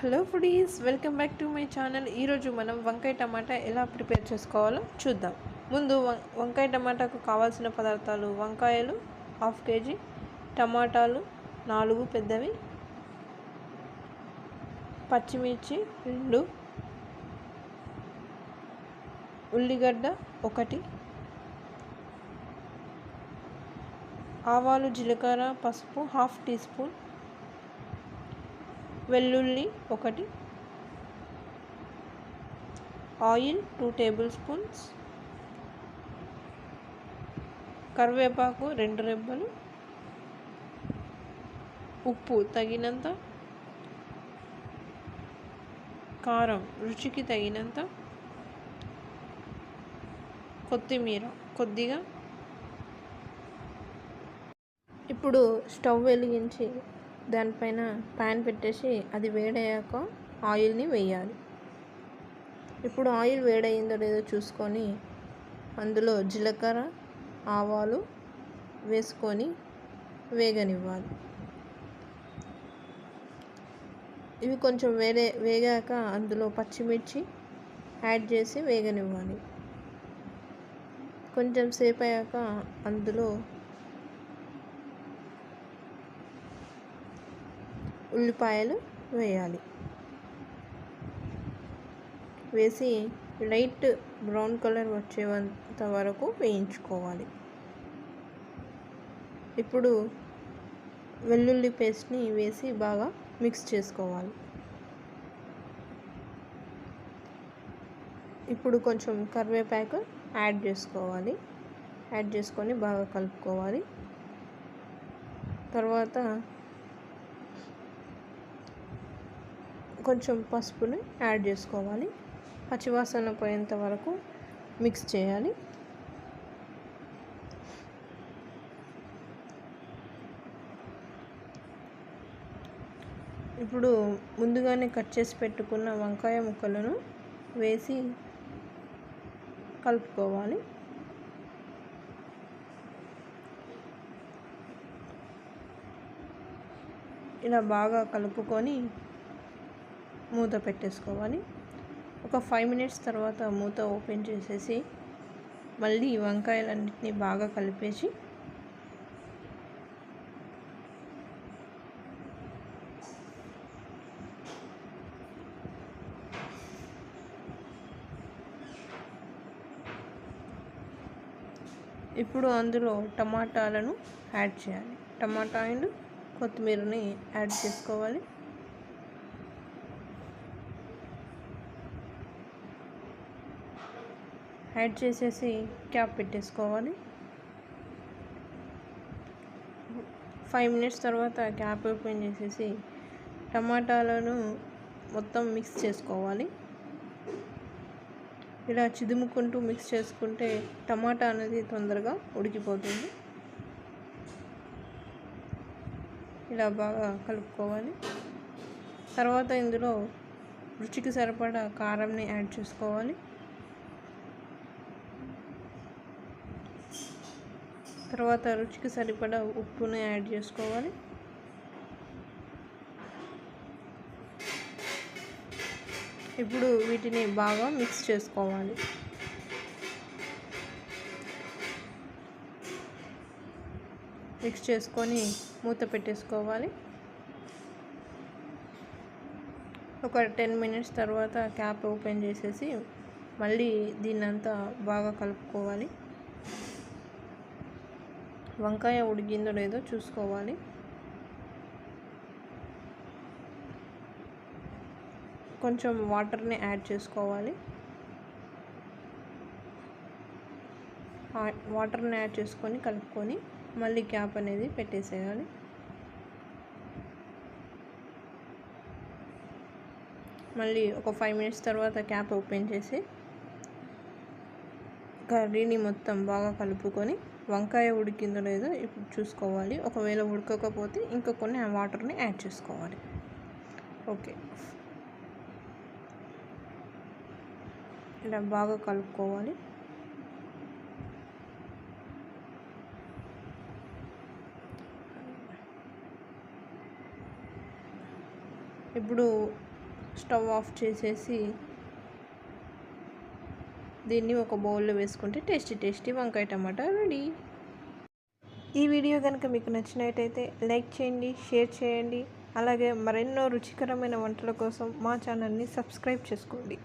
Hello foodies welcome back to my channel. ఈరోజు మనం వంకాయ టమాటా ఎలా ప్రిపేర్ చేసుకోవాలో చూద్దాం. ముందు వం వంకాయ టమాటాకు కావాల్సిన పదార్థాలు వంకాయలు హాఫ్ కేజీ టమాటాలు నాలుగు పెద్దవి పచ్చిమిర్చి రెండు ఉల్లిగడ్డ ఒకటి ఆవాలు జీలకర్ర పసుపు హాఫ్ టీ స్పూన్ వెల్లుల్లి ఒకటి ఆయిల్ టూ టేబుల్ స్పూన్స్ కరివేపాకు రెండు రెబ్బలు ఉప్పు తగినంత కారం రుచికి తగినంత కొత్తిమీర కొద్దిగా. ఇప్పుడు స్టవ్ వెలిగించి దానిపైన ప్యాన్ పెట్టేసి అది వేడయ్యాక ఆయిల్ని వేయాలి. ఇప్పుడు ఆయిల్ వేడయిందో లేదో చూసుకొని అందులో జీలకర్ర ఆవాలు వేసుకొని వేగనివ్వాలి. ఇవి కొంచెం వేరే వేగాక అందులో పచ్చిమిర్చి యాడ్ చేసి వేగనివ్వాలి. కొంచెం సేపు అయ్యాక అందులో ఉల్లిపాయలు వేయాలి. వేసి లైట్ బ్రౌన్ కలర్ వచ్చేంత వరకు వేయించుకోవాలి. ఇప్పుడు వెల్లుల్లి పేస్ట్ని వేసి బాగా మిక్స్ చేసుకోవాలి. ఇప్పుడు కొంచెం కరివేపాకు యాడ్ చేసుకోవాలి. యాడ్ చేసుకొని బాగా కలుపుకోవాలి. తర్వాత కొంచెం పసుపుని యాడ్ చేసుకోవాలి. పచ్చివాసన పోయేంత వరకు మిక్స్ చేయాలి. ఇప్పుడు ముందుగానే కట్ చేసి పెట్టుకున్న వంకాయ ముక్కలను వేసి కలుపుకోవాలి. ఇలా బాగా కలుపుకొని మూత పెట్టేసుకోవాలి. ఒక ఫైవ్ మినిట్స్ తర్వాత మూత ఓపెన్ చేసేసి మళ్ళీ వంకాయలన్నింటినీ బాగా కలిపేసి ఇప్పుడు అందులో టమాటాలను యాడ్ చేయాలి. టమాటా అండ్ కొత్తిమీరని యాడ్ చేసుకోవాలి. యాడ్ చేసేసి క్యాప్ పెట్టేసుకోవాలి. ఫైవ్ మినిట్స్ తర్వాత క్యాప్ ఓపెన్ చేసేసి టమాటాలను మొత్తం మిక్స్ చేసుకోవాలి. ఇలా చిదుముకుంటూ మిక్స్ చేసుకుంటే టమాటా అనేది తొందరగా ఉడికిపోతుంది. ఇలా బాగా కలుపుకోవాలి. తర్వాత ఇందులో రుచికి సరిపడా కారంని యాడ్ చేసుకోవాలి. తర్వాత రుచికి సరిపడా ఉప్పుని యాడ్ చేసుకోవాలి. ఇప్పుడు వీటిని బాగా మిక్స్ చేసుకోవాలి. మిక్స్ చేసుకొని మూత పెట్టేసుకోవాలి. ఒక టెన్ మినిట్స్ తర్వాత క్యాప్ ఓపెన్ చేసేసి మళ్ళీ దీన్నంతా బాగా కలుపుకోవాలి. వంకాయ ఉడికిందో లేదో చూసుకోవాలి. కొంచెం వాటర్ని యాడ్ చేసుకోవాలి. వాటర్ని యాడ్ చేసుకొని కలుపుకొని మళ్ళీ క్యాప్ అనేది పెట్టేసేయాలి. మళ్ళీ ఒక ఫైవ్ మినిట్స్ తర్వాత క్యాప్ ఓపెన్ చేసి కర్రీని మొత్తం బాగా కలుపుకొని వంకాయ ఉడికిందో లేదో ఇప్పుడు చూసుకోవాలి. ఒకవేళ ఉడకకపోతే ఇంకా కొన్ని వాటర్ని యాడ్ చేసుకోవాలి. ఓకే. ఇలా బాగా కలుపుకోవాలి. ఇప్పుడు స్టవ్ ఆఫ్ చేసేసి దీన్ని ఒక బౌల్లో వేసుకుంటే టేస్టీ టేస్టీ వంకాయ టమాటా రెడీ. ఈ వీడియో కనుక మీకు నచ్చినట్టయితే లైక్ చేయండి షేర్ చేయండి. అలాగే మరెన్నో రుచికరమైన వంటల కోసం మా ఛానల్ని సబ్స్క్రైబ్ చేసుకోండి.